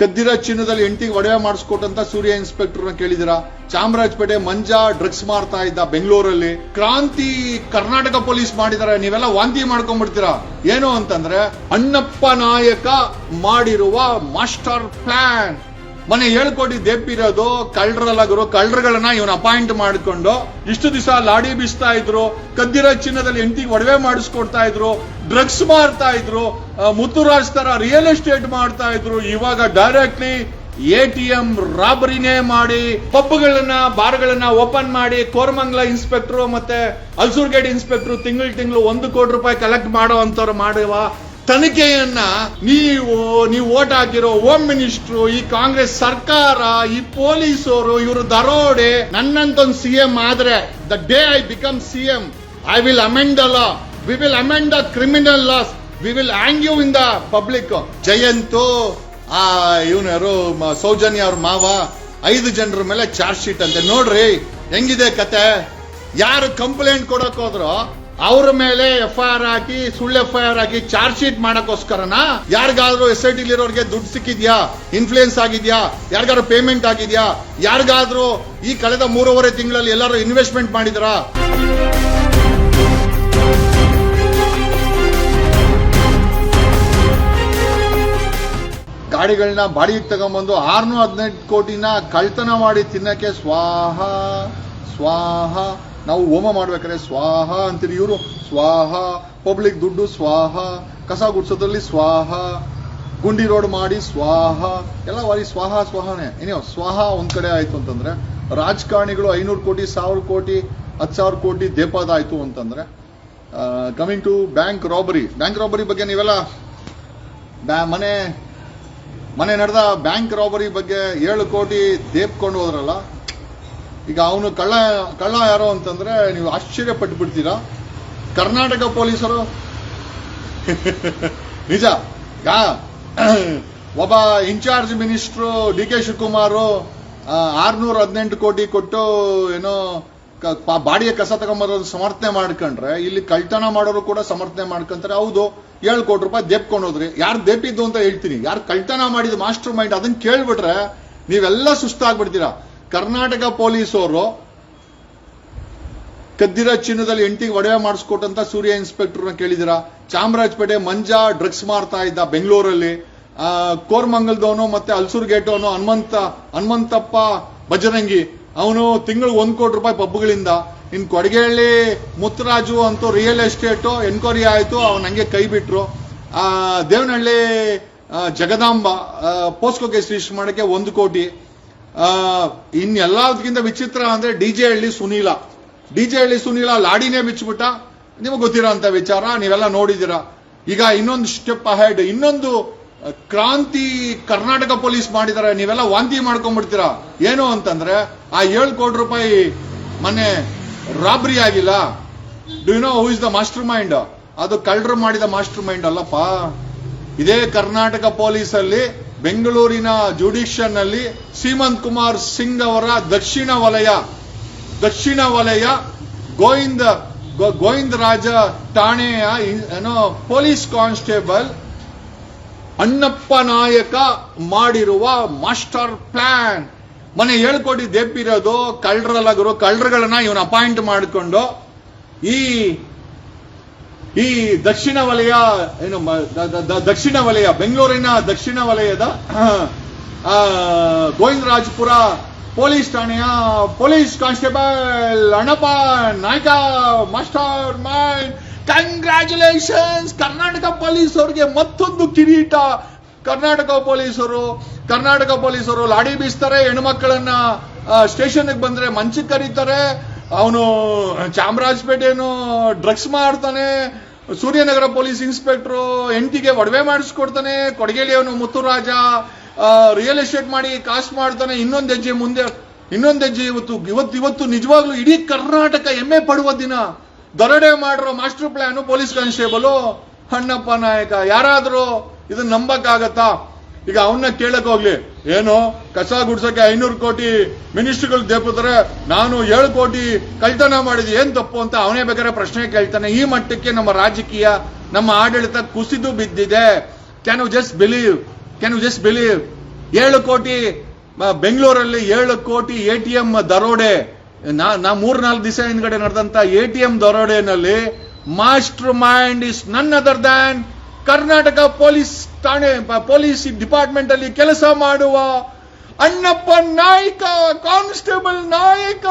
ಕದ್ದಿರ ಚಿನ್ನದಲ್ಲಿ ಎಂಟಿಗೆ ಒಡವೆ ಮಾಡಿಸ್ಕೊಟ್ಟಂತ ಸೂರ್ಯ ಇನ್ಸ್ಪೆಕ್ಟರ್ನ ಕೇಳಿದಿರಾ ಚಾಮರಾಜಪೇಟೆ ಮಂಜಾ ಡ್ರಗ್ಸ್ ಮಾರ್ತಾ ಇದ್ದ ಬೆಂಗಳೂರಲ್ಲಿ ಕ್ರಾಂತಿ ಕರ್ನಾಟಕ ಪೊಲೀಸ್ ಮಾಡಿದಾರೆ ನೀವೆಲ್ಲ ವಾಂತಿ ಮಾಡ್ಕೊಂಡ್ಬಿಡ್ತೀರಾ? ಏನು ಅಂತಂದ್ರೆ ಅಣ್ಣಪ್ಪ ನಾಯಕ ಮಾಡಿರುವ ಮಾಸ್ಟರ್ ಪ್ಲಾನ್. ಮನೆ ಹೇಳ್ಕೊಡಿ ದೇಪಿರೋದು ಕಳ್ಳರಲ್ಲಗರು ಕಳ್ಳರುಗಳನ್ನ ಇವನ್ ಅಪಾಯಿಂಟ್ ಮಾಡಿಕೊಂಡು ಇಷ್ಟು ದಿವಸ ಲಾಡಿ ಬೀಸ್ತಾ ಇದ್ರು, ಕದ್ದಿರೋ ಚಿನ್ನದಲ್ಲಿ ಹೆಂಡತಿಗೆ ಒಡವೆ ಮಾಡಿಸ್ಕೊಡ್ತಾ ಇದ್ರು, ಡ್ರಗ್ಸ್ ಮಾರ್ತಾ ಇದ್ರು ಮುತ್ತುರಾಜ್ ತರ ರಿಯಲ್ ಎಸ್ಟೇಟ್ ಮಾಡ್ತಾ ಇದ್ರು, ಇವಾಗ ಡೈರೆಕ್ಟ್ಲಿ ಎ ಟಿ ಎಂ ರಾಬರಿನೇ ಮಾಡಿ ಪಬ್ಗಳನ್ನ ಬಾರ್ಗಳನ್ನ ಓಪನ್ ಮಾಡಿ, ಕೋರಮಂಗಲ ಇನ್ಸ್ಪೆಕ್ಟರ್ ಮತ್ತೆ ಅಲ್ಸೂರ್ಗೇಟ್ ಇನ್ಸ್ಪೆಕ್ಟರ್ ತಿಂಗಳು ತಿಂಗಳು ಒಂದು ಕೋಟಿ ರೂಪಾಯಿ ಕಲೆಕ್ಟ್ ಮಾಡೋ ಅಂತವ್ರು ಮಾಡುವ ತನಿಖೆಯನ್ನ ನೀವು ನೀವು ಓಟ್ ಹಾಕಿರೋ ಹೋಮ್ ಮಿನಿಸ್ಟ್ರು ಈ ಕಾಂಗ್ರೆಸ್ ಸರ್ಕಾರ, ಈ ಪೊಲೀಸರು, ಇವರು ದರೋಡೆ, ನನ್ನಂತೊಂದು ಸಿ ಎಂ ಆದ್ರೆ the day I become C M I will amend the law we will amend the criminal laws we will hang you in the public Jayanth, ಆ, ಇವನು ಯಾರು ಸೌಜನ್ಯ ಅವ್ರ ಮಾವ, ಐದು ಜನರ ಮೇಲೆ ಚಾರ್ಜ್ ಶೀಟ್ ಅಂತೆ. ನೋಡ್ರಿ, ಹೆಂಗಿದೆ ಕತೆ? ಯಾರು ಕಂಪ್ಲೇಂಟ್ ಕೊಡಕ್ ಹೋದ್ರು ಅವ್ರ ಮೇಲೆ ಎಫ್ ಐ ಆರ್ ಹಾಕಿ, ಸುಳ್ಳು ಎಫ್ ಐ ಆರ್ ಹಾಕಿ ಚಾರ್ಜ್ ಶೀಟ್ ಮಾಡಕ್ಕೋಸ್ಕರನ ಯಾರಿಗಾದ್ರೂ ಎಸ್ ಐ ಟಿ ಇರೋರಿಗೆ ದುಡ್ಡು ಸಿಕ್ಕಿದ್ಯಾ? ಇನ್ಫ್ಲೂಯೆನ್ಸ್ ಆಗಿದ್ಯಾ? ಯಾರಿಗಾದ್ರೂ ಪೇಮೆಂಟ್ ಆಗಿದ್ಯಾ? ಯಾರಿಗಾದ್ರೂ ಈ ಕಳೆದ ಮೂರುವರೆ ತಿಂಗಳಲ್ಲಿ ಎಲ್ಲರೂ ಇನ್ವೆಸ್ಟ್ಮೆಂಟ್ ಮಾಡಿದ್ರಾ? ಗಾಡಿಗಳನ್ನ ಬಾಡಿಗೆ ತಗೊಂಬಂದು ಆರ್ನೂರ ಹದಿನೆಂಟು ಕೋಟಿನ ಕಳ್ತನ ಮಾಡಿ ತಿನ್ನಕ್ಕೆ ಸ್ವಾಹ ಸ್ವಾಹ. ನಾವು ಹೋಮ ಮಾಡ್ಬೇಕಾದ್ರೆ ಸ್ವಾಹ ಅಂತೀರಿ ಇವರು. ಸ್ವಾಹ ಪಬ್ಲಿಕ್ ದುಡ್ಡು ಸ್ವಾಹ, ಕಸ ಗುಡ್ಸೋದ್ರಲ್ಲಿ ಸ್ವಾಹ, ಗುಂಡಿ ರೋಡ್ ಮಾಡಿ ಸ್ವಾಹ, ಎಲ್ಲ ವಾರಿ ಸ್ವಾಹ, ಸ್ವಾಹನೇ. ಏನೋ ಸ್ವಾಹ ಒಂದ್ ಕಡೆ ಆಯ್ತು ಅಂತಂದ್ರೆ, ರಾಜಕಾರಣಿಗಳು ಐನೂರು ಕೋಟಿ, ಸಾವಿರ ಕೋಟಿ, ಹತ್ತು ಸಾವಿರ ಕೋಟಿ ದೇಪಾದ ಆಯ್ತು ಅಂತಂದ್ರೆ coming to bank robbery bank robbery ಬಗ್ಗೆ ನೀವೆಲ್ಲ ಮನೆ ಮನೆ ನಡೆದ ಬ್ಯಾಂಕ್ ರಾಬರಿ ಬಗ್ಗೆ ಏಳು ಕೋಟಿ ದೇಪ್ಕೊಂಡು ಹೋದ್ರಲ್ಲ ಈಗ ಅವನು ಕಳ್ಳ ಕಳ್ಳ ಯಾರು ಅಂತಂದ್ರೆ ನೀವು ಆಶ್ಚರ್ಯ ಪಟ್ಟು ಬಿಡ್ತೀರಾ ಕರ್ನಾಟಕ ಪೊಲೀಸರು? ನಿಜ. ಯಾ? ಒಬ್ಬ incharge minister D K Shivakumar ಆರ್ನೂರ ಹದಿನೆಂಟು ಕೋಟಿ ಕೊಟ್ಟು ಏನೋ ಬಾಡಿಯ ಕಸ ತಗೊಂಬರೋದು ಸಮರ್ಥನೆ ಮಾಡ್ಕೊಂಡ್ರೆ, ಇಲ್ಲಿ ಕಳ್ತನ ಮಾಡೋರು ಕೂಡ ಸಮರ್ಥನೆ ಮಾಡ್ಕೊಂತಾರೆ. ಹೌದು, ಏಳು ಕೋಟಿ ರೂಪಾಯಿ ದೇಪ್ಕೊಂಡು ಹೋದ್ರಿ. ಯಾರು ದೇಪಿದ್ದು ಅಂತ ಹೇಳ್ತೀನಿ. ಯಾರು ಕಳ್ತನ ಮಾಡಿದ ಮಾಸ್ಟರ್ ಮೈಂಡ್ ಅದನ್ನ ಕೇಳ್ಬಿಟ್ರೆ ನೀವೆಲ್ಲ ಸುಸ್ತಾಗ್ಬಿಡ್ತೀರಾ. ಕರ್ನಾಟಕ ಪೊಲೀಸವರು ಕದ್ದಿರ ಚಿನ್ನದಲ್ಲಿ ಎಂಟಿಗೆ ಒಡವೆ ಮಾಡಿಸ್ಕೊಟ್ಟಂತ ಸೂರ್ಯ ಇನ್ಸ್ಪೆಕ್ಟರ್ನ ಕೇಳಿದಿರಾ ಚಾಮರಾಜಪೇಟೆ ಮಂಜಾ ಡ್ರಗ್ಸ್ ಮಾರ್ತಾ ಇದ್ದ ಬೆಂಗಳೂರಲ್ಲಿ ಕೋರ್ಮಂಗಲ್ದವನು ಮತ್ತೆ ಅಲ್ಸೂರ್ ಗೇಟ್ ಅವನು ಹನುಮಂತ, ಹನುಮಂತಪ್ಪ ಬಜರಂಗಿ ಅವನು ತಿಂಗಳು ಒಂದು ಕೋಟಿ ರೂಪಾಯಿ ಪಬ್ಗಳಿಂದ ಇನ್ ಕೊಡಗೇಹಳ್ಳಿ ಮುತ್ತರಾಜು ಅಂತೂ ರಿಯಲ್ ಎಸ್ಟೇಟ್ ಎನ್ಕ್ವೈರಿ ಆಯಿತು, ಅವನು ಹಂಗೆ ಕೈ ಬಿಟ್ರು. Devanahalli Jagadamba POCSO case register ಮಾಡಕ್ಕೆ ಒಂದು ಕೋಟಿ. ಆ, ಇನ್ ಎಲ್ಲದಕ್ಕಿಂತ ವಿಚಿತ್ರ ಅಂದ್ರೆ ಡಿಜೆ ಹಳ್ಳಿ ಸುನೀಲ. ಡಿ ಜೆ ಹಳ್ಳಿ ಸುನೀಲ ಲಾಡಿನೇ ಬಿಚ್ಚಿಬಿಟ್ಟ. ನಿಮಗೆ ಗೊತ್ತಿರೋ ಅಂತ ವಿಚಾರ ನೀವೆಲ್ಲ ನೋಡಿದಿರ ಈಗ ಇನ್ನೊಂದು ಸ್ಟೆಪ್ ಅಹೆಡ್ ಇನ್ನೊಂದು ಕ್ರಾಂತಿ ಕರ್ನಾಟಕ ಪೊಲೀಸ್ ಮಾಡಿದಾರೆ ನೀವೆಲ್ಲ ವಾಂತಿ ಮಾಡ್ಕೊಂಡ್ಬಿಡ್ತೀರಾ ಏನು ಅಂತಂದ್ರೆ ಆ ಏಳು ಕೋಟಿ ರೂಪಾಯಿ ಮೊನ್ನೆ ರಾಬ್ರಿ ಆಗಿಲ್ಲ. Do know who is the mastermind ಅದು ಕಳ್ಳರು ಮಾಡಿದ ಮಾಸ್ಟರ್ ಮೈಂಡ್ ಅಲ್ಲಪ್ಪ. ಇದೇ ಕರ್ನಾಟಕ ಪೊಲೀಸಲ್ಲಿ ಬೆಂಗಳೂರಿನ ಜುಡಿಷಿಯಲ್ನಲ್ಲಿ ಸೀಮಂತ್ ಕುಮಾರ್ ಸಿಂಗ್ ಅವರ ದಕ್ಷಿಣ ವಲಯ ದಕ್ಷಿಣ ವಲಯ ಗೋವಿಂದ ಗೋವಿಂದರಾಜ ಗೋವಿಂದ ರಾಜ ಠಾಣೆಯ ಏನೋ ಪೊಲೀಸ್ ಕಾನ್ಸ್ಟೇಬಲ್ ಅಣ್ಣಪ್ಪ ನಾಯಕ ಮಾಡಿರುವ ಮಾಸ್ಟರ್ ಪ್ಲಾನ್. ಮನೆ ಹೇಳ್ಕೊಟ್ಟು ದೇಪಿರೋದು ಕಳ್ಳರಲ್ಲಗರು ಕಳ್ಳರುಗಳನ್ನ ಇವನು ಅಪಾಯಿಂಟ್ ಮಾಡಿಕೊಂಡು ಈ ಈ ದಕ್ಷಿಣ ವಲಯ, ಏನು ದಕ್ಷಿಣ ವಲಯ, ಬೆಂಗಳೂರಿನ ದಕ್ಷಿಣ ವಲಯದ ಗೋವಿಂದರಾಜಪುರ ಪೊಲೀಸ್ ಠಾಣೆಯ police constable Annappa Naika, mastermind congratulations Karnataka police ಅವರಿಗೆ ಮತ್ತೊಂದು ಕಿರೀಟ. ಕರ್ನಾಟಕ ಪೊಲೀಸರು ಕರ್ನಾಟಕ ಪೊಲೀಸರು ಲಾಡಿ ಬೀಸ್ತಾರೆ ಹೆಣ್ಮಕ್ಳನ್ನ ಸ್ಟೇಷನ್ಗೆ ಬಂದ್ರೆ ಮಂಚಕ್ಕೆ ಕರೀತಾರೆ. ಅವನು ಚಾಮರಾಜಪೇಟೆನು ಡ್ರಗ್ಸ್ ಮಾಡ್ತಾನೆ ಸೂರ್ಯನಗರ ಪೊಲೀಸ್ ಇನ್ಸ್ಪೆಕ್ಟ್ರು ಎಂಟಿಗೆ ಒಡವೆ ಮಾಡಿಸ್ಕೊಡ್ತಾನೆ ಕೊಡಗೇಲಿ ಅವನು ಮುತ್ತುರಾಜ ರಿಯಲ್ ಎಸ್ಟೇಟ್ ಮಾಡಿ ಕಾಸ್ಟ್ ಮಾಡ್ತಾನೆ, ಇನ್ನೊಂದು ಹೆಜ್ಜೆ ಮುಂದೆ, ಇನ್ನೊಂದು ಹೆಜ್ಜೆ ಇವತ್ತು ಇವತ್ತು ಇವತ್ತು ನಿಜವಾಗ್ಲೂ ಇಡೀ ಕರ್ನಾಟಕ ಹೆಮ್ಮೆ ಪಡುವ ದಿನ. ದರೋಡೆ ಮಾಡಿರೋ master plan police constable Annappa Nayaka, ಯಾರಾದರೂ ಇದನ್ನ ನಂಬಕ್ಕಾಗತ್ತಾ? ಈಗ ಅವನ್ನ ಕೇಳಕ್ ಹೋಗ್ಲಿ. ಏನು ಕಸ ಗುಡ್ಸಕ್ಕೆ ಐನೂರು ಕೋಟಿ ಮಿನಿಸ್ಟ್ರಿಗಳು ದೇಪುತ್ತಾರೆ. ನಾನು ಏಳು ಕೋಟಿ ಕಳ್ತನ ಮಾಡಿದ್. ಏನ್ ತಪ್ಪು ಅಂತ ಅವನೇ ಬೇಕಾದ್ರೆ ಪ್ರಶ್ನೆ ಕೇಳ್ತಾನೆ. ಈ ಮಟ್ಟಕ್ಕೆ ನಮ್ಮ ರಾಜಕೀಯ, ನಮ್ಮ ಆಡಳಿತ ಕುಸಿದು ಬಿದ್ದಿದೆ. Can you just believe can you just believe ಏಳು ಕೋಟಿ ಬೆಂಗಳೂರಲ್ಲಿ ಏಳು ಕೋಟಿ ಎ ಟಿ ಎಂ ದರೋಡೆ. ನಾ ನಾ ಮೂರ್ನಾಲ್ಕು ದಿವಸ ಹಿಂದ್ಗಡೆ ನಡೆದಂತ A T M ದರೋಡೆನಲ್ಲಿ mastermind is none other than Karnataka police ಠಾಣೆ ಪೊಲೀಸ್ ಡಿಪಾರ್ಟ್ಮೆಂಟ್ ಅಲ್ಲಿ ಕೆಲಸ ಮಾಡುವ ಅಣ್ಣಪ್ಪ ನಾಯಕ, ಕಾನ್ಸ್ಟೇಬಲ್ ನಾಯಕ.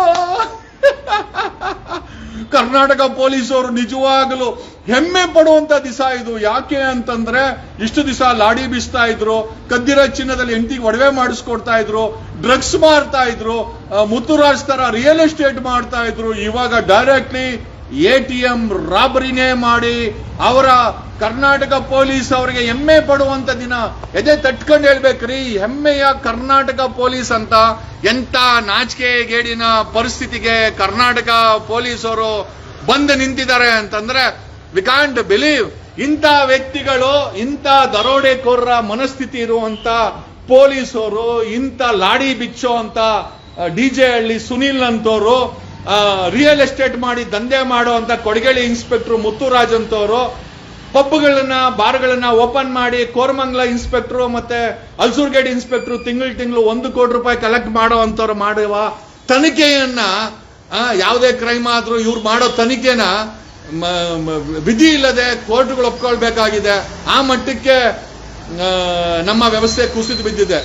ಕರ್ನಾಟಕ ಪೊಲೀಸರು ನಿಜವಾಗಲೂ ಹೆಮ್ಮೆ ಪಡುವಂತ ದಿವಸ ಇದು. ಯಾಕೆ ಅಂತಂದ್ರೆ ಇಷ್ಟು ದಿವಸ ಲಾಡಿ ಬೀಸ್ತಾ ಇದ್ರು, ಕದ್ದಿರ ಚಿನ್ನದಲ್ಲಿ ಹೆಂಡತಿಗೆ ಒಡವೆ ಮಾಡಿಸ್ಕೊಡ್ತಾ ಇದ್ರು, ಡ್ರಗ್ಸ್ ಮಾರ್ತಾ ಇದ್ರು ಮುತ್ತುರಾಜ್ ತರ ರಿಯಲ್ ಎಸ್ಟೇಟ್ ಮಾಡ್ತಾ ಇದ್ರು. ಇವಾಗ ಡೈರೆಕ್ಟ್ಲಿ ಎ ಟಿ ಎಂ ರಾಬರಿನೇ ಮಾಡಿ ಅವರ ಕರ್ನಾಟಕ ಪೊಲೀಸ್ ಅವರಿಗೆ ಹೆಮ್ಮೆ ಪಡುವಂತ ದಿನ. ಎದೆ ತಟ್ಕೊಂಡು ಹೇಳ್ಬೇಕ್ರಿ, ಹೆಮ್ಮೆಯ ಕರ್ನಾಟಕ ಪೊಲೀಸ್ ಅಂತ ಎಂತ ನಾಚಿಕೆ ಗೇಡಿನ ಪರಿಸ್ಥಿತಿಗೆ ಕರ್ನಾಟಕ ಪೊಲೀಸರು ಬಂದು ನಿಂತಿದ್ದಾರೆ ಅಂತಂದ್ರೆ ವಿ ಕಾಂಟ್ ಬಿಲೀವ್ ಇಂಥ ವ್ಯಕ್ತಿಗಳು, ಇಂಥ ದರೋಡೆಕೋರರ ಮನಸ್ಥಿತಿ ಇರುವಂತ ಪೊಲೀಸರು, ಇಂಥ ಲಾಡಿ ಬಿಚ್ಚೋ ಅಂತ ಡಿ ಜೆ ಹಳ್ಳಿ ಸುನಿಲ್ ಅಂತವರು ರಿಯಲ್ ಎಸ್ಟೇಟ್ ಮಾಡಿ ದಂಧೆ ಮಾಡೋ ಅಂತ ಕೊಡಗೇಳಿ ಇನ್ಸ್ಪೆಕ್ಟರ್ ಮುತ್ತುರಾಜ್ ಅಂತವರು ಪಬ್ಗಳನ್ನ ಬಾರ್ಗಳನ್ನ ಓಪನ್ ಮಾಡಿ ಕೋರ್ಮಂಗ್ಲ ಇನ್ಸ್ಪೆಕ್ಟರ್ ಮತ್ತೆ ಅಲ್ಸೂರ್ಗೇಡ್ ಇನ್ಸ್ಪೆಕ್ಟರ್ ತಿಂಗಳು ತಿಂಗಳು ಒಂದು ಕೋಟಿ ರೂಪಾಯಿ ಕಲೆಕ್ಟ್ ಮಾಡೋ ಅಂತವ್ರು ಮಾಡುವ ತನಿಖೆಯನ್ನ ಯಾವುದೇ ಕ್ರೈಮ್ ಆದ್ರೂ ಇವ್ರು ಮಾಡೋ ತನಿಖೆನ ವಿಧಿ ಇಲ್ಲದೆ ಕೋರ್ಟ್ಗಳು ಒಪ್ಕೊಳ್ಬೇಕಾಗಿದೆ. ಆ ಮಟ್ಟಕ್ಕೆ ನಮ್ಮ ವ್ಯವಸ್ಥೆ ಕುಸಿದು ಬಿದ್ದಿದೆ.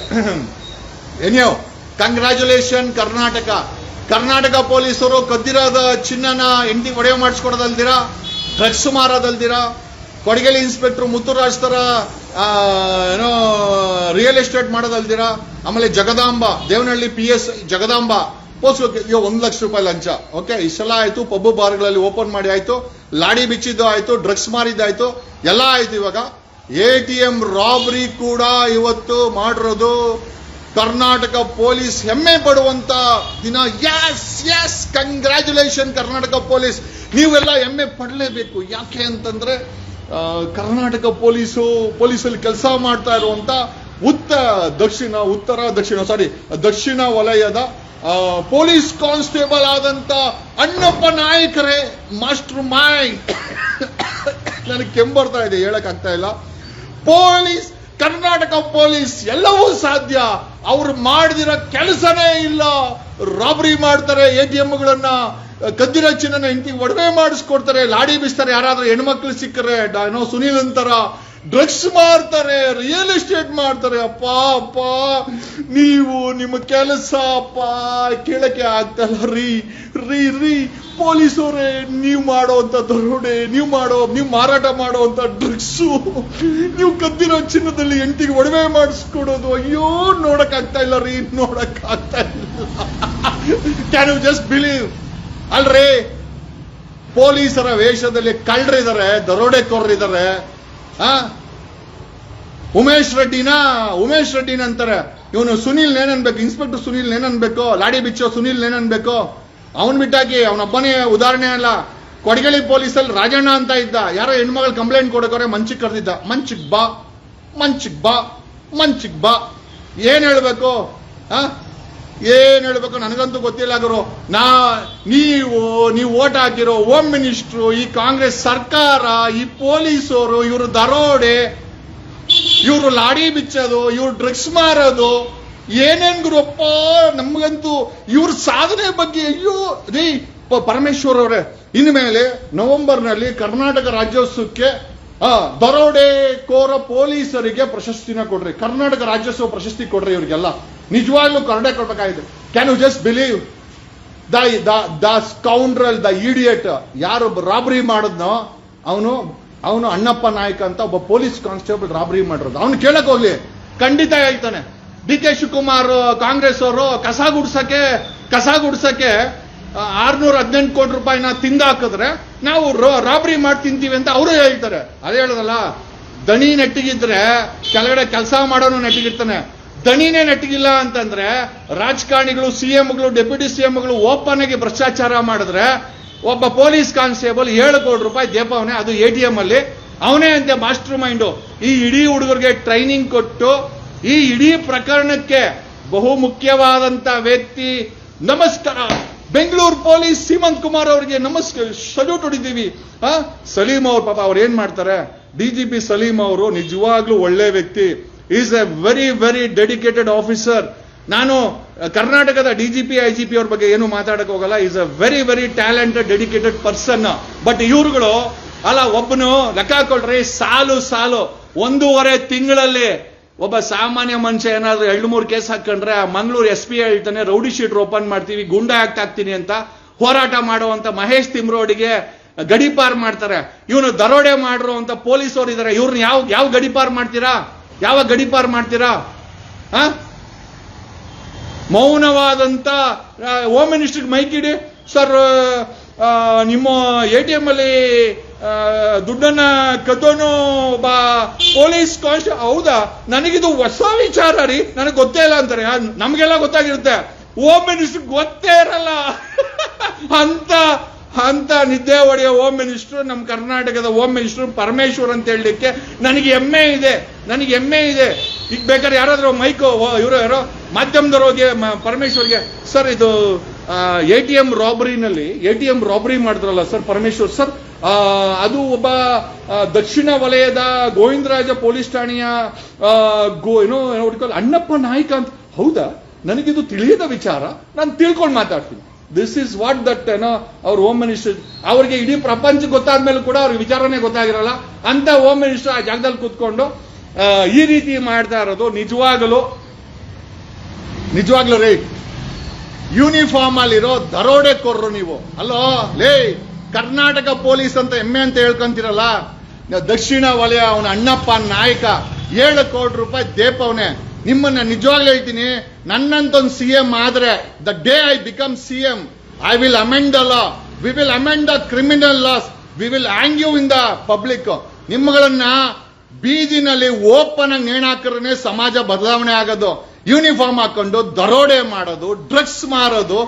ಎನಿಯೋ ಕಂಗ್ರ್ಯಾಚುಲೇಷನ್ ಕರ್ನಾಟಕ ಕರ್ನಾಟಕ ಪೊಲೀಸರು ಕದ್ದಿರೋದ ಚಿನ್ನನ ಹೆಂಡತಿ ಒಡೆಯ ಮಾಡಿಸ್ಕೊಡೋದಲ್ದಿರಾ? ಡ್ರಗ್ಸ್ ಮಾರೋದಲ್ದಿರಾ ಕೊಡಗೇಲಿ ಇನ್ಸ್ಪೆಕ್ಟರ್ ಮುತ್ತುರಾಜ್ ತರ ಆ, ಏನೋ ರಿಯಲ್ ಎಸ್ಟೇಟ್ ಮಾಡೋದಲ್ದಿರ? ಆಮೇಲೆ Jagadamba Devanahalli P S Jagadamba post ಅಯ್ಯೋ ಒಂದು ಲಕ್ಷ ರೂಪಾಯಿ ಲಂಚ. ಓಕೆ ಇಷ್ಟೆಲ್ಲ ಆಯಿತು ಪಬ್ಬು ಬಾರ್ಗಳಲ್ಲಿ ಓಪನ್ ಮಾಡಿ ಆಯಿತು ಲಾಡಿ ಬಿಚ್ಚಿದ್ದು ಆಯಿತು ಡ್ರಗ್ಸ್ ಮಾರಿದ್ದಾಯಿತು ಎಲ್ಲ ಆಯಿತು ಇವಾಗ. ಎ ಟಿ ಎಂ ರಾಬರಿ ಕೂಡ ಇವತ್ತು ಮಾಡಿರೋದು ಕರ್ನಾಟಕ ಪೊಲೀಸ್ ಹೆಮ್ಮೆ ಪಡುವಂತ ದಿನ. Yes yes congratulation Karnataka police. ನೀವೆಲ್ಲ ಹೆಮ್ಮೆ ಪಡಲೇಬೇಕು. ಯಾಕೆ ಅಂತಂದ್ರೆ ಕರ್ನಾಟಕ ಪೊಲೀಸು ಪೊಲೀಸಲ್ಲಿ ಕೆಲಸ ಮಾಡ್ತಾ ಇರುವಂತ ಉತ್ತ ದಕ್ಷಿಣ, ಉತ್ತರ ದಕ್ಷಿಣ ಸಾರಿ ದಕ್ಷಿಣ ವಲಯದ ಪೊಲೀಸ್ ಕಾನ್ಸ್ಟೇಬಲ್ ಆದಂತ ಅಣ್ಣಪ್ಪ ನಾಯಕರೇ, ಮಾಸ್ಟರ್ ಮೈಂಡ್ ನನಗೆ ಕೆಂಬರ್ತಾ ಇದೆ, ಹೇಳಕ್ ಆಗ್ತಾ ಇಲ್ಲ. ಪೊಲೀಸ್, ಕರ್ನಾಟಕ ಪೊಲೀಸ್ ಎಲ್ಲವೂ ಸಾಧ್ಯ. ಅವ್ರು ಮಾಡದಿರೋ ಕೆಲಸನೇ ಇಲ್ಲ. ರಾಬರಿ ಮಾಡ್ತಾರೆ, ಎ ಟಿ ಎಂಗಳನ್ನ ಕದ್ದಿನ ಚಿನ್ನನ ಹೆಂಡತಿ ಒಡವೆ ಮಾಡಿಸ್ಕೊಡ್ತಾರೆ ಲಾಡಿ ಬೀಸ್ತಾರೆ, ಯಾರಾದ್ರೂ ಹೆಣ್ಮಕ್ಳು ಸಿಕ್ಕರೆ ಏನೋ ಸುನೀಲ್ ಅಂತಾರ. ಡ್ರಗ್ಸ್ ಮಾಡ್ತಾರೆ, ರಿಯಲ್ ಎಸ್ಟೇಟ್ ಮಾಡ್ತಾರೆ. ಅಪ್ಪ ಅಪ್ಪ, ನೀವು ನಿಮ್ಮ ಕೆಲಸ, ಅಪ್ಪ, ಕೇಳಕ್ಕೆ ಆಗ್ತಲ್ಲ, ರೀ ರೀ ರೀ. ಪೊಲೀಸವರೇ, ನೀವು ಮಾಡೋಂಥ ದರೋಡೆ, ನೀವು ಮಾಡೋ, ನೀವು ಮಾರಾಟ ಮಾಡೋಂಥ ಡ್ರಗ್ಸು. ನೀವು ಕದ್ದಿರೋ ಚಿನ್ನದಲ್ಲಿ ಎಂಟಿಗೆ ಒಡವೆ ಮಾಡಿಸ್ಕೊಡೋದು. ಅಯ್ಯೋ, ನೋಡಕ್ ಆಗ್ತಾ ಇಲ್ಲ, ರೀ, ನೋಡಕ್ ಆಗ್ತಾ ಇಲ್ಲ. ಕ್ಯಾನ್ ಯು ಜಸ್ಟ್ ಬಿಲೀವ್ ಅಲ್ರಿ, ಪೊಲೀಸರ ವೇಷದಲ್ಲಿ ಕಳ್ಳರಿದ್ದಾರೆ, ದರೋಡೆಕೋರರಿದ್ದಾರೆ. ಉಮೇಶ್ ರೆಡ್ಡಿನ? ಉಮೇಶ್ ರೆಡ್ಡಿನ ಅಂತಾರೆ ಇವನು ಸುನೀಲ್ ನೇನನ್ಬೇಕು ಇನ್ಸ್ಪೆಕ್ಟರ್ ಸುನೀಲ್ ನೇನನ್ಬೇಕು ಲಾಡಿ ಬಿಚ್ಚೋ ಸುನೀಲ್ ನೇನನ್ಬೇಕು ಅವನ್ ಬಿಟ್ಟಾಕಿ ಅವನೊಬ್ಬನೇ ಉದಾಹರಣೆ ಅಲ್ಲ. ಕೊಡಗಳಿ ಪೊಲೀಸಲ್ಲಿ ರಾಜಣ್ಣ ಅಂತ ಇದ್ದ. ಯಾರೋ ಹೆಣ್ಮಗಳು ಕಂಪ್ಲೇಂಟ್ ಕೊಡಕೋರೆ ಮಂಚಿಗೆ ಕರೆದಿದ್ದ. ಮಂಚಿಗ್ ಬಾ ಮಂಚಿಗ್ ಬಾ ಮಂಚಿಗ್ ಬಾ. ಏನ್ ಹೇಳ್ಬೇಕು? ಆ? ಏನ್ ಹೇಳ್ಬೇಕು ನನಗಂತೂ ಗೊತ್ತಿಲ್ಲ ಗುರು. ನಾ ನೀವು ನೀವು ಓಟ್ ಹಾಕಿರೋ ಹೋಮ್ ಮಿನಿಸ್ಟ್ರು ಈ ಕಾಂಗ್ರೆಸ್ ಸರ್ಕಾರ ಈ ಪೊಲೀಸರು ಇವರು ದರೋಡೆ ಇವರು ಲಾಡಿ ಬಿಚ್ಚೋದು ಇವ್ರು ಡ್ರಗ್ಸ್ ಮಾರೋದು ಏನೇನ್ ಗುರುಪ್ಪ ನಮಗಂತೂ ಇವ್ರ ಸಾಧನೆ ಬಗ್ಗೆ ಅಯ್ಯೋ ರೀ ಪರಮೇಶ್ವರ್ ಅವರೇ ಇನ್ಮೇಲೆ ನವೆಂಬರ್ನಲ್ಲಿ ಕರ್ನಾಟಕ ರಾಜ್ಯೋತ್ಸವಕ್ಕೆ ಆ, ದರೋಡೆಕೋರ ಪೊಲೀಸರಿಗೆ ಪ್ರಶಸ್ತಿನ ಕೊಡ್ರಿ. ಕರ್ನಾಟಕ ರಾಜ್ಯೋತ್ಸವ ಪ್ರಶಸ್ತಿ ಕೊಡ್ರಿ ಇವ್ರಿಗೆಲ್ಲ. ನಿಜವಾಗ್ಲೂ Kannada ಕೊಡ್ಬೇಕಾಗಿದೆ can you just believe the the scoundrel the idiot ಯಾರು ರಾಬರಿ ಮಾಡಿದ್ನೋ, ಅವನು ಅವನು ಅಣ್ಣಪ್ಪ ನಾಯಕ ಅಂತ ಒಬ್ಬ ಪೊಲೀಸ್ ಕಾನ್ಸ್ಟೇಬಲ್ ರಾಬರಿ ಮಾಡಿರೋದು. ಅವನು ಕೇಳಕ್ ಹೋಗ್ಲಿ. ಖಂಡಿತ ಹೇಳ್ತಾನೆ. ಡಿ ಕೆ ಶಿವಕುಮಾರ್, ಕಾಂಗ್ರೆಸ್ ಅವರು ಕಸ ಗುಡ್ಸಕ್ಕೆ ಕಸ ಗುಡ್ಸಕ್ಕೆ ಆರ್ನೂರ ಹದಿನೆಂಟು ಕೋಟಿ ರೂಪಾಯಿನ ತಿಂದಾಕಿದ್ರೆ ನಾವು ರಾಬರಿ ಮಾಡಿ ತಿಂತೀವಿ ಅಂತ ಅವರು ಹೇಳ್ತಾರೆ. ಅದೇ ಹೇಳೋದಲ್ಲ ದಣಿ ನೆಟ್ಟಿಗಿದ್ರೆ ಕೆಳಗಡೆ ಕೆಲಸ ಮಾಡೋನು ನೆಟ್ಟಿಗಿರ್ತಾನೆ. ದಣಿನೇ ನೆಟ್ಟಿಗಿಲ್ಲ ಅಂತಂದ್ರೆ ರಾಜಕಾರಣಿಗಳು ಸಿಎಂಗಳು ಡೆಪ್ಯೂಟಿ ಸಿಎಂಗಳು ಓಪನ್ ಆಗಿ ಭ್ರಷ್ಟಾಚಾರ ಮಾಡಿದ್ರೆ ಒಬ್ಬ ಪೊಲೀಸ್ ಕಾನ್ಸ್ಟೇಬಲ್ ಏಳು ಕೋಟಿ ರೂಪಾಯಿ ದೇಪವನೆ, ಅದು ಎ ಟಿ ಎಂ ಅಲ್ಲಿ. ಅವನೇ ಅಂತೆ ಮಾಸ್ಟರ್ ಮೈಂಡು. ಈ ಇಡೀ ಹುಡುಗರಿಗೆ ಟ್ರೈನಿಂಗ್ ಕೊಟ್ಟು ಈ ಇಡೀ ಪ್ರಕರಣಕ್ಕೆ ಬಹು ಮುಖ್ಯವಾದಂತ ವ್ಯಕ್ತಿ, ನಮಸ್ಕಾರ. ಬೆಂಗಳೂರು ಪೊಲೀಸ್ ಸೀಮಂತ್ ಕುಮಾರ್ ಅವರಿಗೆ ನಮಸ್ಕಾರ. ಸಲ್ಯೂಟ್ ಹೊಡಿದ್ದೀವಿ ಸಲೀಂ ಅವ್ರು ಪಾಪ ಅವ್ರು ಏನ್ ಮಾಡ್ತಾರೆ? ಡಿ ಜಿ ಪಿ ಸಲೀಂ ಅವರು ನಿಜವಾಗ್ಲೂ ಒಳ್ಳೆ ವ್ಯಕ್ತಿ. Is a very very dedicated officer. ನಾನು ಕರ್ನಾಟಕದ ಡಿಜಿಪಿ ಐಜಿಪಿ ಅವ್ರ ಬಗ್ಗೆ ಏನು ಮಾತಾಡಕ್ ಹೋಗಲ್ಲ. Is a very very talented, dedicated person. But ಇವ್ರುಗಳು, ಅಲ್ಲ ಒಬ್ಬನು ಲೆಕ್ಕ ಹಾಕೊಳ್ರಿ, ಸಾಲು ಸಾಲು. ಒಂದೂವರೆ ತಿಂಗಳಲ್ಲಿ ಒಬ್ಬ ಸಾಮಾನ್ಯ ಮನುಷ್ಯ ಏನಾದ್ರು ಎರಡು, ಮೂರು ಕೇಸ್ ಹಾಕೊಂಡ್ರೆ, ಆ ಮಂಗಳೂರು ಎಸ್ ಪಿ ಹೇಳ್ತಾನೆ, ರೌಡಿ ಶೀಟ್ ಓಪನ್ ಮಾಡ್ತೀವಿ, ಗುಂಡ ಆಕ್ಟ್ ಹಾಕ್ತೀನಿ ಅಂತ ಹೋರಾಟ ಮಾಡುವಂತ ಮಹೇಶ್ ತಿಮ್ರೋಡಿಗೆ ಗಡಿಪಾರ್ ಮಾಡ್ತಾರೆ. ಇವನು ದರೋಡೆ ಮಾಡಿರೋ ಅಂತ ಪೊಲೀಸರು ಇದಾರೆ. ಇವ್ರನ್ನ ಯಾವ ಯಾವ ಗಡಿಪಾರ್ ಮಾಡ್ತೀರಾ? ಯಾವ ಗಡಿಪಾರ್ ಮಾಡ್ತೀರಾ? ಆ? ಮೌನವಾದಂತ ಆ, ಹೋಮ್ ಮಿನಿಸ್ಟರ್ಗೆ ಮೈಕಿಡಿ ಸರ್ ನಿಮ್ಮ ಎ ಟಿ ಎಂ ಅಲ್ಲಿ ದುಡ್ಡನ್ನ ಕದ್ದೋನು ಒಬ್ಬ ಪೊಲೀಸ್ ಕಾನ್ಸ್ಟ ಹೌದಾ? ನನಗಿದು ಹೊಸ ವಿಚಾರ ರೀ. ನನಗೆ ಗೊತ್ತೇ ಇಲ್ಲ ಅಂತಾರೆ. ನಮಗೆಲ್ಲ ಗೊತ್ತಾಗಿರುತ್ತೆ. ಹೋಮ್ ಮಿನಿಸ್ಟರ್ ಗೊತ್ತೇ ಇರಲ್ಲ. ಅಂತ ಅಂತ ನಿದ್ದೆ ಒಡೆಯ ಹೋಮ್ ಮಿನಿಸ್ಟರ್ ನಮ್ಮ ಕರ್ನಾಟಕದ ಹೋಮ್ ಮಿನಿಸ್ಟರ್ ಪರಮೇಶ್ವರ್ ಅಂತ ಹೇಳಲಿಕ್ಕೆ ನನಗೆ ಹೆಮ್ಮೆ ಇದೆ, ನನಗೆ ಹೆಮ್ಮೆ ಇದೆ. ಈಗ ಬೇಕಾದ್ರೆ ಯಾರಾದರೂ ಮೈಕ್ ಇವರು ಯಾರೋ ಮಾಧ್ಯಮದವ್ರು ಪರಮೇಶ್ವರ್ಗೆ, ಸರ್, ಇದು ಎ ಟಿ ಎಂ ರಾಬರಿನಲ್ಲಿ, ಎ ಟಿ ಎಂ ರಾಬರಿ ಮಾಡಿದ್ರಲ್ಲ ಸರ್ ಪರಮೇಶ್ವರ್ ಸರ್ ಅದು ಒಬ್ಬ ದಕ್ಷಿಣ ವಲಯದ ಗೋವಿಂದರಾಜ ಪೊಲೀಸ್ ಠಾಣೆಯ ಗೋ, ಏನೋ ಏನೋ ಅಣ್ಣಪ್ಪ ನಾಯ್ಕ ಅಂತ. ಹೌದಾ? ನನಗಿದು ತಿಳಿಯದ ವಿಚಾರ, ನಾನು ತಿಳ್ಕೊಂಡು ಮಾತಾಡ್ತೀನಿ. ದಿಸ್ ಇಸ್ ವಾಟ್ ದಟ್ ಏನೋ ಅವ್ರ ಹೋಮ್ ಮಿನಿಸ್ಟರ್ ಅವ್ರಿಗೆ ಇಡೀ ಪ್ರಪಂಚ ಗೊತ್ತಾದ್ಮೇಲೆ ಕೂಡ ಅವ್ರಿಗೆ ವಿಚಾರನೇ ಗೊತ್ತಾಗಿರಲ್ಲ. ಅಂತ ಹೋಮ್ ಮಿನಿಸ್ಟರ್ ಆ ಜಾಗದಲ್ಲಿ ಕೂತ್ಕೊಂಡು ಈ ರೀತಿ ಮಾಡ್ತಾ ಇರೋದು ನಿಜವಾಗಲೂ, ನಿಜವಾಗ್ಲೂ ರೈಟ್ ಯೂನಿಫಾರ್ಮ್ ಅಲ್ಲಿರೋ ದರೋಡೆಕೋರ್ರು ನೀವು. ಅಲ್ಲೋ, ಲೇ, ಕರ್ನಾಟಕ ಪೊಲೀಸ್ ಅಂತ ಹೆಮ್ಮೆ ಅಂತ ಹೇಳ್ಕೊಂತೀರಲ್ಲ. ದಕ್ಷಿಣ ವಲಯ ಅವನ ಅಣ್ಣಪ್ಪ ನಾಯಕ, ಏಳು ಕೋಟಿ ರೂಪಾಯಿ ದೇಪ್ ಅವನೇ. ನಿಮ್ಮನ್ನ ನಿಜವಾಗ್ಲೂ ಹೇಳ್ತೀನಿ, ನನ್ನಂತೊಂದು ಸಿ ಎಂ ಆದ್ರೆ the day I become C M I will amend the law we will amend the criminal laws we will hang you in the public ನಿಮ್ಮಗಳನ್ನ ಬೀದಿನಲ್ಲಿ ಓಪನ್ ಆಗಿ ನೇಣಾಕರನೇ ಸಮಾಜ ಬದಲಾವಣೆ ಆಗೋದು ಯೂನಿಫಾರ್ಮ್ ಹಾಕೊಂಡು ದರೋಡೆ ಮಾಡೋದು ಡ್ರಗ್ಸ್ ಮಾರೋದು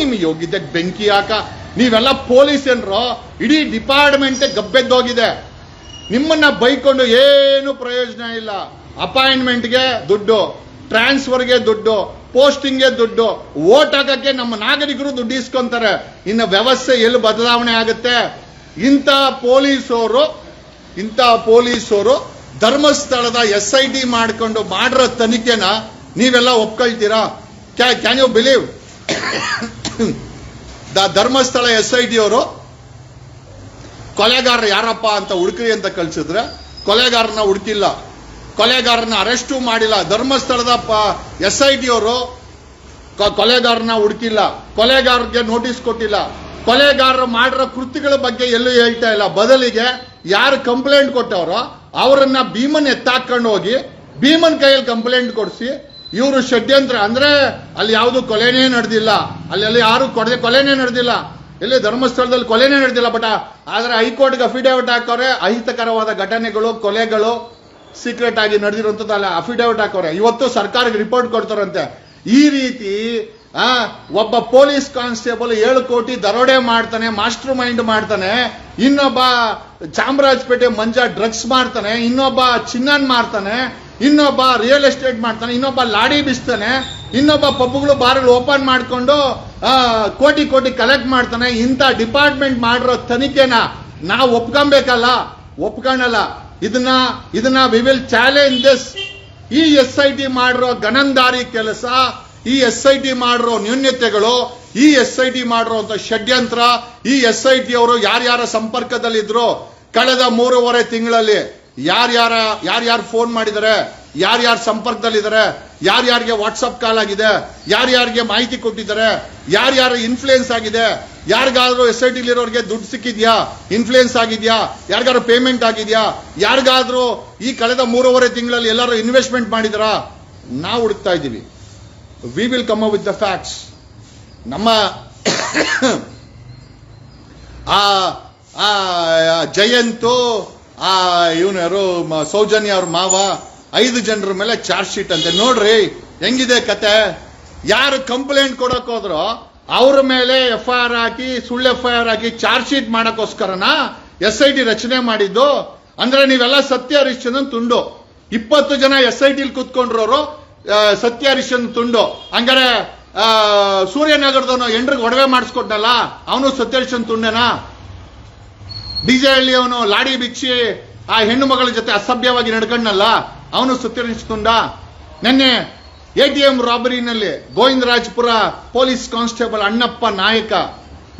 ನಿಮ್ಗೆ ಹೋಗಿದ್ದೆ ಬೆಂಕಿ ಹಾಕ. ನೀವೆಲ್ಲ ಪೊಲೀಸ್ ಏನರು ಇಡೀ ಡಿಪಾರ್ಟ್ಮೆಂಟ್ ಗಬ್ಬೆದ್ದೋಗಿದೆ. ನಿಮ್ಮನ್ನ ಬೈಕೊಂಡು ಏನು ಪ್ರಯೋಜನ ಇಲ್ಲ. ಅಪಾಯಿಂಟ್ಮೆಂಟ್ಗೆ ದುಡ್ಡು, ಟ್ರಾನ್ಸ್ಫರ್ಗೆ ದುಡ್ಡು, ಪೋಸ್ಟಿಂಗ್ಗೆ ದುಡ್ಡು ಓಟ್ ಹಾಕಕ್ಕೆ ನಮ್ಮ ನಾಗರಿಕರು ದುಡ್ಡು ಇಸ್ಕೊಂತಾರೆ ಇನ್ನು ವ್ಯವಸ್ಥೆ ಎಲ್ಲಿ ಬದಲಾವಣೆ ಆಗುತ್ತೆ? ಇಂಥ ಪೊಲೀಸರು ಇಂಥ ಪೊಲೀಸರು ಧರ್ಮಸ್ಥಳದ ಎಸ್ ಐ ಟಿ ಮಾಡ್ಕೊಂಡು ಮಾಡಿರೋ ತನಿಖೆನ ನೀವೆಲ್ಲ ಒಪ್ಕೊಳ್ತೀರಾ? Can you believe the Dharmasthala S I T ಅವರು ಕೊಲೆಗಾರ ಯಾರಪ್ಪ ಅಂತ ಹುಡುಕ್ರಿ ಅಂತ ಕಳ್ಸಿದ್ರೆ ಕೊಲೆಗಾರನ ಹುಡುಕಿಲ್ಲ. ಕೊಲೆಗಾರನ ಅರೆಸ್ಟು ಮಾಡಿಲ್ಲ. ಧರ್ಮಸ್ಥಳದ ಎಸ್ ಐ ಟಿ ಅವರು ಕೊಲೆಗಾರನ ಹುಡುಕಿಲ್ಲ. ಕೊಲೆಗಾರರಿಗೆ ನೋಟಿಸ್ ಕೊಟ್ಟಿಲ್ಲ. ಕೊಲೆಗಾರರು ಮಾಡಿರೋ ಕೃತಿಗಳ ಬಗ್ಗೆ ಎಲ್ಲೂ ಹೇಳ್ತಾ ಇಲ್ಲ. ಬದಲಿಗೆ ಯಾರು ಕಂಪ್ಲೇಂಟ್ ಕೊಟ್ಟವರೋ ಅವರನ್ನ ಭೀಮನ್ ಎತ್ತಾಕೊಂಡು ಹೋಗಿ, ಭೀಮನ್ ಕೈಯಲ್ಲಿ ಕಂಪ್ಲೇಂಟ್ ಕೊಡಿಸಿ, ಇವರು ಷಡ್ಯಂತ್ರ, ಅಂದ್ರೆ ಅಲ್ಲಿ ಯಾವುದು ಕೊಲೆನೇ ನಡೆದಿಲ್ಲ. ಅಲ್ಲಿ ಯಾರು ಕೊಡದೆ ಕೊಲೆನೇ ನಡೆದಿಲ್ಲ. ಎಲ್ಲಿ ಧರ್ಮಸ್ಥಳದಲ್ಲಿ ಕೊಲೆನೇ ನಡೆದಿಲ್ಲ, ಬಟ್ ಆದ್ರೆ ಹೈಕೋರ್ಟ್ಗೆ ಅಫಿಡೇವಿಟ್ ಹಾಕೋರೆ ಅಹಿತಕರವಾದ ಘಟನೆಗಳು, ಕೊಲೆಗಳು ಸೀಕ್ರೆಟ್ ಆಗಿ ನಡೆದಿರುವಂಥದ್ದು ಅಲ್ಲ ಅಫಿಡೇವಿಟ್ ಹಾಕೋರೆ ಇವತ್ತು ಸರ್ಕಾರಕ್ಕೆ ರಿಪೋರ್ಟ್ ಕೊಡ್ತಾರಂತೆ. ಈ ರೀತಿ ಒಬ್ಬ ಪೊಲೀಸ್ ಕಾನ್ಸ್ಟೇಬಲ್ ಏಳು ಕೋಟಿ ದರೋಡೆ ಮಾಡ್ತಾನೆ, ಮಾಸ್ಟರ್ ಮೈಂಡ್ ಮಾಡ್ತಾನೆ, ಇನ್ನೊಬ್ಬ ಚಾಮರಾಜಪೇಟೆ ಮಂಜ ಡ್ರಗ್ಸ್ ಮಾಡ್ತಾನೆ, ಇನ್ನೊಬ್ಬ ಚಿನ್ನನ್ ಮಾಡ್ತಾನೆ, ಇನ್ನೊಬ್ಬ ರಿಯಲ್ ಎಸ್ಟೇಟ್ ಮಾಡ್ತಾನೆ, ಇನ್ನೊಬ್ಬ ಲಾಡಿ ಬಿಸ್ತಾನೆ, ಇನ್ನೊಬ್ಬ ಪಬ್ಗಳು ಬಾರಲ್ಲಿ ಓಪನ್ ಮಾಡಿಕೊಂಡು ಕೋಟಿ ಕೋಟಿ ಕಲೆಕ್ಟ್ ಮಾಡ್ತಾನೆ. ಇಂಥ ಡಿಪಾರ್ಟ್ಮೆಂಟ್ ಮಾಡಿರೋ ತನಿಖೆನ ನಾವು ಒಪ್ಕೊಬೇಕಲ್ಲ? ಒಪ್ಕೊಳಲ್ಲ ಇದನ್ನ ಇದನ್ನ ವಿ ವಿಲ್ ಚಾಲೆಂಜ್ ದಿಸ್ ಈ ಎಸ್ ಐ ಟಿ ಮಾಡಿರೋ ಗಣಂದಾರಿ ಕೆಲಸ, ಈ ಎಸ್ ಐ ಟಿ ಮಾಡಿರೋ ನ್ಯೂನ್ಯತೆಗಳು, ಈ ಎಸ್ ಐ ಟಿ ಮಾಡಿರುವಂತ ಷಡ್ಯಂತ್ರ, ಈ ಎಸ್ ಐ ಟಿ ಅವರು ಯಾರ್ಯಾರ ಸಂಪರ್ಕದಲ್ಲಿದ್ರು, ಕಳೆದ ಮೂರುವರೆ ತಿಂಗಳಲ್ಲಿ ಯಾರ್ಯಾರ, ಯಾರ್ಯಾರು ಫೋನ್ ಮಾಡಿದ್ದಾರೆ ಯಾರ್ಯಾರ ಸಂಪರ್ಕದಲ್ಲಿದ್ದಾರೆ ಯಾರ್ಯಾರಿಗೆ ವಾಟ್ಸಪ್ ಕಾಲ್ ಆಗಿದೆ, ಯಾರ್ಯಾರಿಗೆ ಮಾಹಿತಿ ಕೊಟ್ಟಿದ್ದಾರೆ, ಯಾರ್ಯಾರ ಇನ್ಫ್ಲೂಯೆನ್ಸ್ ಆಗಿದೆ ಯಾರಿಗಾದ್ರೂ ಎಸ್ ಐ ಟಿಲಿರೋರಿಗೆ ದುಡ್ಡು ಸಿಕ್ಕಿದ್ಯಾ? ಇನ್ಫ್ಲೂಯೆನ್ಸ್ ಆಗಿದ್ಯಾ? ಯಾರಿಗಾದ್ರೂ ಪೇಮೆಂಟ್ ಆಗಿದ್ಯಾ? ಯಾರಿಗಾದ್ರೂ ಈ ಕಳೆದ ಮೂರುವರೆ ತಿಂಗಳಲ್ಲಿ ಎಲ್ಲರೂ ಇನ್ವೆಸ್ಟ್ಮೆಂಟ್ ಮಾಡಿದಾರಾ? ನಾವು ಹುಡುಕ್ತಾ ಇದ್ದೀವಿ. We will come with the facts ನಮ್ಮ ಆ ಜಯಂತು, ಆ ಇವನು ಯಾರು ಸೌಜನ್ಯ ಅವ್ರ ಮಾವ, ಐದು ಜನರ ಮೇಲೆ ಚಾರ್ಜ್ ಶೀಟ್ ಅಂತೆ. ನೋಡ್ರಿ, ಹೆಂಗಿದೆ ಕತೆ? ಯಾರು ಕಂಪ್ಲೇಂಟ್ ಕೊಡಕ್ ಅವ್ರ ಮೇಲೆ ಎಫ್ ಐ ಆರ್ ಹಾಕಿ, ಸುಳ್ಳು ಎಫ್ ಐ ಆರ್ ಹಾಕಿ ಚಾರ್ಜ್ ಶೀಟ್ ಮಾಡಕ್ಕೋಸ್ಕರನ ಎಸ್ ಐ ಟಿ ರಚನೆ ಮಾಡಿದ್ದು. ಅಂದ್ರೆ ನೀವೆಲ್ಲ ಸತ್ಯ ಹರಿಶ್ಚಂದ್ರನ್ ತುಂಡು. ಇಪ್ಪತ್ತು ಜನ ಎಸ್ ಐ ಟಿಲಿ ಕುತ್ಕೊಂಡ್ರವರು ಸತ್ಯ ಹರಿಶ್ಚಂದ್ರನ್ ತುಂಡು. ಹಂಗಾರೆ ಸೂರ್ಯನಗರದವನು ಎಂಡ್ರಿಗೆ ಒಡವೆ ಮಾಡಿಸ್ಕೊಟ್ನಲ್ಲ, ಅವನು ಸತ್ಯ ಹರಿಶ್ಚಂದ್ರನ್ ತುಂಡೆನಾ? ಡಿಜೆ ಹಳ್ಳಿ ಅವನು ಲಾಡಿ ಬಿಚ್ಚಿ ಆ ಹೆಣ್ಣು ಮಗಳ ಜೊತೆ ಅಸಭ್ಯವಾಗಿ ನಡ್ಕೊಂಡಲ್ಲ ಅವನು ಸತ್ಯನಿಷ್ಠುಂಡ ನಿನ್ನೆ ATM ರಾಬರಿನಲ್ಲಿ Govindarajpura police constable Annappa Nayak,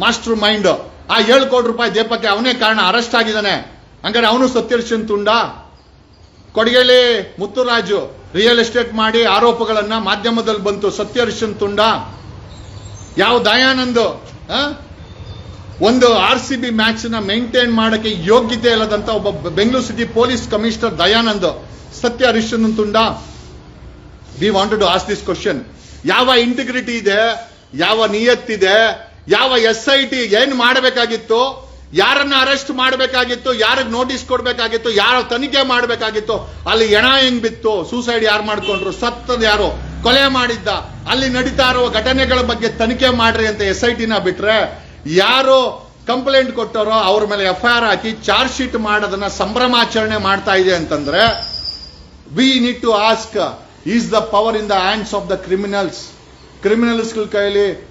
master mind. ಆ ಏಳು ಕೋಟಿ ರೂಪಾಯಿ ದೀಪಕ್ಕೆ ಅವನೇ ಕಾರಣ, ಅರೆಸ್ಟ್ ಆಗಿದ್ದಾನೆ. ಹಂಗಾರೆ ಅವನು ಸತ್ಯರ್ಶನ್ ತುಂಡ? ಕೊಡಗೇಲಿ ಮುತ್ತುರಾಜು ರಿಯಲ್ ಎಸ್ಟೇಟ್ ಮಾಡಿ ಆರೋಪಗಳನ್ನ ಮಾಧ್ಯಮದಲ್ಲಿ ಬಂತು ಸತ್ಯರ್ಶನ್ ತುಂಡ? ಯಾವ ದಯಾನಂದ್? ಒಂದು ಆರ್ ಸಿ ಬಿ ಮ್ಯಾಚ್ನ ಮೇಂಟೈನ್ ಮಾಡಕ್ಕೆ ಯೋಗ್ಯತೆ ಇಲ್ಲದಂತ ಒಬ್ಬ Bengaluru city police commissioner Dayanand ಸತ್ಯ ಹರಿಶನ್ ತುಂಡ? We wanted to ask this question ಯಾವ ಇಂಟಿಗ್ರಿಟಿ ಇದೆ? ಯಾವ ನಿಯತ್ತಿದೆ? ಯಾವ ಎಸ್ ಐ ಟಿ ಏನ್ ಮಾಡಬೇಕಾಗಿತ್ತು? ಯಾರನ್ನ ಅರೆಸ್ಟ್ ಮಾಡಬೇಕಾಗಿತ್ತು? ಯಾರಿಗೆ ನೋಟಿಸ್ ಕೊಡಬೇಕಾಗಿತ್ತು? ಯಾರ ತನಿಖೆ ಮಾಡಬೇಕಾಗಿತ್ತು? ಅಲ್ಲಿ ಎಣ ಹೆಂಗ್ ಬಿತ್ತು? ಸೂಸೈಡ್ ಯಾರು ಮಾಡ್ಕೊಂಡ್ರು? ಸತ್ತದ ಯಾರು? ಕೊಲೆ ಮಾಡಿದ್ದ? ಅಲ್ಲಿ ನಡೀತಾ ಇರುವ ಘಟನೆಗಳ ಬಗ್ಗೆ ತನಿಖೆ ಮಾಡ್ರಿ ಅಂತ ಎಸ್ ಐ ಟಿನ ಬಿಟ್ರೆ ಯಾರು ಕಂಪ್ಲೇಂಟ್ ಕೊಟ್ಟರೋ ಅವ್ರ ಮೇಲೆ ಎಫ್ ಐ ಆರ್ ಹಾಕಿ ಚಾರ್ಜ್ ಶೀಟ್ ಮಾಡೋದನ್ನ ಸಂಭ್ರಮಾಚರಣೆ ಮಾಡ್ತಾ ಇದೆ ಅಂತಂದ್ರೆ we need to ask is the power in the hands of the criminals ಕ್ರಿಮಿನಲ್ಸ್ಗಳ ಕೈಲಿ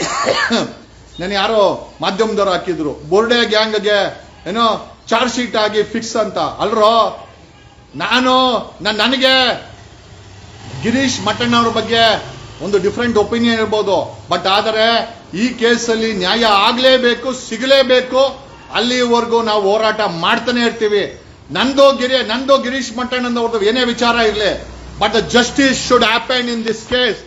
ನಾನು ಯಾರೋ ಮಾಧ್ಯಮದವ್ರು ಹಾಕಿದ್ರು. ಬೋರ್ಡೆ ಗ್ಯಾಂಗ್ಗೆ ಏನೋ ಚಾರ್ಜ್ ಶೀಟ್ ಆಗಿ ಫಿಕ್ಸ್ ಅಂತ. ಅಲ್ರೋ? ನಾನು ನನ್- ನನಗೆ ಗಿರೀಶ್ ಮಟ್ಟಣ್ಣ ಅವ್ರ ಬಗ್ಗೆ ಒಂದು ಡಿಫ್ರೆಂಟ್ ಒಪಿನಿಯನ್ ಇರ್ಬೋದು. ಬಟ್ ಆದರೆ ಈ ಕೇಸಲ್ಲಿ ನ್ಯಾಯ ಆಗಲೇಬೇಕು, ಸಿಗಲೇಬೇಕು. ಅಲ್ಲಿವರೆಗೂ ನಾವು ಹೋರಾಟ ಮಾಡ್ತಾನೆ ಇರ್ತೀವಿ. ನಂದು ಗಿರಿ, ನಂದು ಗಿರೀಶ್ ಮಟ್ಟಣ್ಣನವ್ರದ್ದು ಏನೇ ವಿಚಾರ ಇರಲಿ but the justice should happen in this case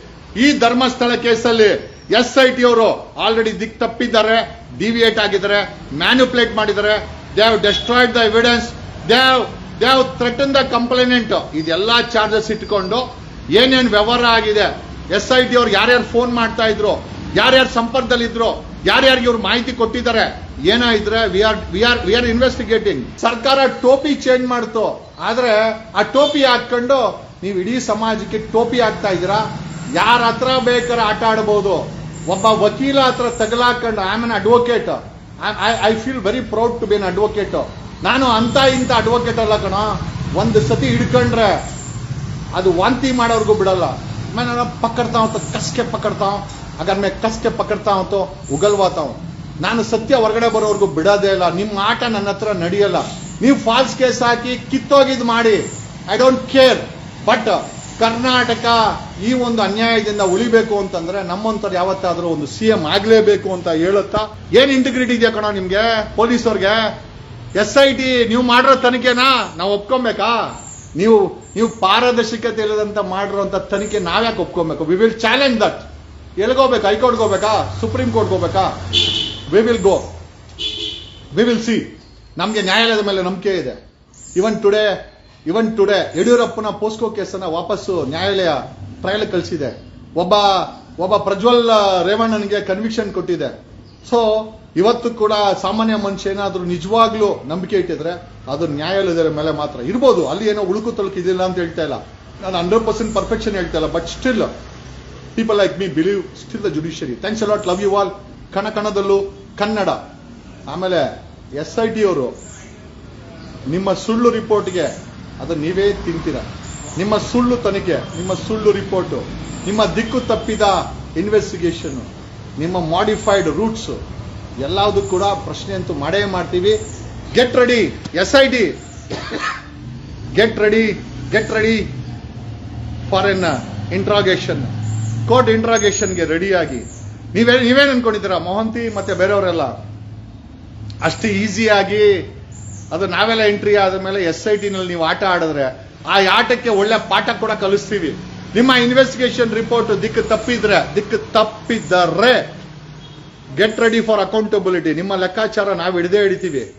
ಈ ಧರ್ಮಸ್ಥಳ ಕೇಸಲ್ಲಿ ಎಸ್ ಐ ಟಿ ಅವರು ಆಲ್ರೆಡಿ ದಿಕ್ ತಪ್ಪಿದ್ದಾರೆ ಡಿವಿಯೇಟ್ ಆಗಿದ್ದಾರೆ ಮ್ಯಾನ್ಯುಪ್ಲೇಟ್ ಮಾಡಿದ್ದಾರೆ. They have destroyed the evidence they have they have threaten the complainant ಇದೆಲ್ಲ ಚಾರ್ಜಸ್ ಇಟ್ಕೊಂಡು ಏನೇನು ವ್ಯವಹಾರ ಆಗಿದೆ. ಎಸ್ ಐ ಟಿ ಅವ್ರು ಯಾರ್ಯಾರು ಫೋನ್ ಮಾಡ್ತಾ ಇದ್ರು, ಯಾರ್ಯಾರು ಸಂಪರ್ಕದಲ್ಲಿದ್ರು, ಯಾರ್ಯಾರಿಗೆ ಇವ್ರು ಮಾಹಿತಿ ಕೊಟ್ಟಿದ್ದಾರೆ ಏನಾಯಿದ್ರೆ we are we are we are investigating ಸರ್ಕಾರ ಟೋಪಿ ಚೇಂಜ್ ಮಾಡ್ತು. ಆದ್ರೆ ಆ ಟೋಪಿ ಹಾಕೊಂಡು ನೀವು ಇಡೀ ಸಮಾಜಕ್ಕೆ ಟೋಪಿ ಆಗ್ತಾ ಇದ್ದೀರಾ? ಯಾರ ಹತ್ರ ಬೇಕಾದ್ರೆ ಆಟ ಆಡ್ಬೋದು. ಒಬ್ಬ ವಕೀಲ ಹತ್ರ ತಗಲಾಕೊಂಡು I am advocate I feel very proud to be an advocate ನಾನು ಅಂತ ಇಂಥ ಅಡ್ವೊಕೇಟ್ ಅಲ್ಲ ಕಣ. ಒಂದು ಸತಿ ಹಿಡ್ಕೊಂಡ್ರೆ ಅದು ವಾಂತಿ ಮಾಡೋರ್ಗೂ ಬಿಡಲ್ಲ. ನಾನು ಪಕ್ಕಡ್ತಾ ಅಂತ ಕಸ್ಕೆ ಪಕ್ಕಡ್ತಾವ್ ಅಗರ್ ಮೇ ಕಸ್ಕೆ ಪಕ್ಕಡ್ತಾ ಅಂತ ಉಗಲ್ವಾತಾವ್. ನಾನು ಸತ್ಯ ಹೊರಗಡೆ ಬರೋರ್ಗೂ ಬಿಡೋದೇ ಇಲ್ಲ. ನಿಮ್ಮ ಆಟ ನನ್ನ ಹತ್ರ ನಡೆಯಲ್ಲ. ನೀವು ಫಾಲ್ಸ್ ಕೇಸ್ ಹಾಕಿ ಕಿತ್ತೋಗಿದ್ ಮಾಡಿ. I don't care but Karnataka ಈ ಒಂದು ಅನ್ಯಾಯದಿಂದ ಉಳಿಬೇಕು ಅಂತಂದ್ರೆ ನಮ್ಮಂತವ್ರು ಯಾವತ್ತಾದ್ರೂ ಒಂದು ಸಿ ಎಂ ಆಗ್ಲೇಬೇಕು ಅಂತ ಹೇಳುತ್ತಾ? ಏನ್ ಇಂಟಿಗ್ರಿಟಿ ಇದೆಯಾ ಕಣ ನಿಮ್ಗೆ, ಪೊಲೀಸವ್ರಿಗೆ? ಎಸ್ ಐ ಟಿ ನೀವು ಮಾಡಿರೋ ತನಿಖೆನಾ? ನಾವು ಒಪ್ಕೊಬೇಕಾ? ನೀವು ನೀವು ಪಾರದರ್ಶಕತೆ ಇಲ್ಲದಂತ ಮಾಡಿರೋಂಥ ತನಿಖೆ ನಾವ್ಯಾಕೆ ಒಪ್ಕೊಬೇಕು? ವಿ ವಿಲ್ ಚಾಲೆಂಜ್ ದಟ್ ಎಲ್ಗೋಬೇಕು ಹೈಕೋರ್ಟ್ ಹೋಗ್ಬೇಕಾ? ಸುಪ್ರೀಂ ಕೋರ್ಟ್ಗೆ ಹೋಗ್ಬೇಕಾ? We will go we will see ನಮಗೆ ನ್ಯಾಯಾಲಯದ ಮೇಲೆ ನಂಬಿಕೆ ಇದೆ. ಇವನ್ ಟುಡೇ ಇವನ್ ಟುಡೇ ಯಡಿಯೂರಪ್ಪನ ಪೋಸ್ಕೋ ಕೇಸನ್ನ ವಾಪಸ್ಸು ನ್ಯಾಯಾಲಯ ಟ್ರಯಲ್ ಕಳಿಸಿದೆ. ಒಬ್ಬ ಒಬ್ಬ ಪ್ರಜ್ವಲ್ ರೇವಣ್ಣನಿಗೆ ಕನ್ವಿಕ್ಷನ್ ಕೊಟ್ಟಿದೆ. ಸೊ ಇವತ್ತು ಕೂಡ ಸಾಮಾನ್ಯ ಮನುಷ್ಯ ಏನಾದರೂ ನಿಜವಾಗ್ಲೂ ನಂಬಿಕೆ ಇಟ್ಟಿದ್ರೆ ಅದು ನ್ಯಾಯಾಲಯದ ಮೇಲೆ ಮಾತ್ರ ಇರ್ಬೋದು. ಅಲ್ಲಿ ಏನೋ ಉಳುಕು ತೊಳಕು ಅಂತ ಹೇಳ್ತಾ ಇಲ್ಲ. ನಾನು ಹಂಡ್ರೆಡ್ ಪರ್ಸೆಂಟ್ ಪರ್ಫೆಕ್ಷನ್ ಹೇಳ್ತಾ ಇಲ್ಲ but still people like me believe still the judiciary thanks a lot love you all ಕಣ ಕಣದಲ್ಲೂ ಕನ್ನಡ. ಆಮೇಲೆ ಎಸ್ ಐ ಟಿ ಅವರು ನಿಮ್ಮ ಸುಳ್ಳು ರಿಪೋರ್ಟ್ಗೆ ಅದು ನೀವೇ ತಿಂತೀರ. ನಿಮ್ಮ ಸುಳ್ಳು ತನಿಖೆ, ನಿಮ್ಮ ಸುಳ್ಳು ರಿಪೋರ್ಟು, ನಿಮ್ಮ ದಿಕ್ಕು ತಪ್ಪಿದ ಇನ್ವೆಸ್ಟಿಗೇಷನ್ ನಿಮ್ಮ ಮಾಡಿಫೈಡ್ ರೂಟ್ಸು ಎಲ್ಲದೂ ಕೂಡ ಪ್ರಶ್ನೆ ಅಂತೂ ಮಾಡೇ ಮಾಡ್ತೀವಿ. Get ready S I D get ready get ready for an interrogation court ಇಂಟ್ರಾಗೇಷನ್ಗೆ ರೆಡಿಯಾಗಿ ನೀವೇ, ನೀವೇನ್ ಅನ್ಕೊಂಡಿದ್ದೀರಾ? ಮೊಹಂತಿ ಮತ್ತೆ ಬೇರೆಯವರೆಲ್ಲ? ಅಷ್ಟು ಈಸಿಯಾಗಿ ಅದು ನಾವೆಲ್ಲ ಎಂಟ್ರಿ ಆದ ಮೇಲೆ ಎಸ್ ಐ ಟಿನಲ್ಲಿ ನೀವು ಆಟ ಆಡಿದ್ರೆ ಆ ಆಟಕ್ಕೆ ಒಳ್ಳೆ ಪಾಠ ಕೂಡ ಕಲಿಸ್ತೀವಿ. ನಿಮ್ಮ ಇನ್ವೆಸ್ಟಿಗೇಷನ್ ರಿಪೋರ್ಟ್ ದಿಕ್ಕು ತಪ್ಪಿದ್ರೆ, ದಿಕ್ಕು ತಪ್ಪಿದ್ದರೆ ಗೆಟ್ ರೆಡಿ ಫಾರ್ ಅಕೌಂಟಬಿಲಿಟಿ ನಿಮ್ಮ ಲೆಕ್ಕಾಚಾರ ನಾವು ಹಿಡಿದೇ ಹಿಡಿತೀವಿ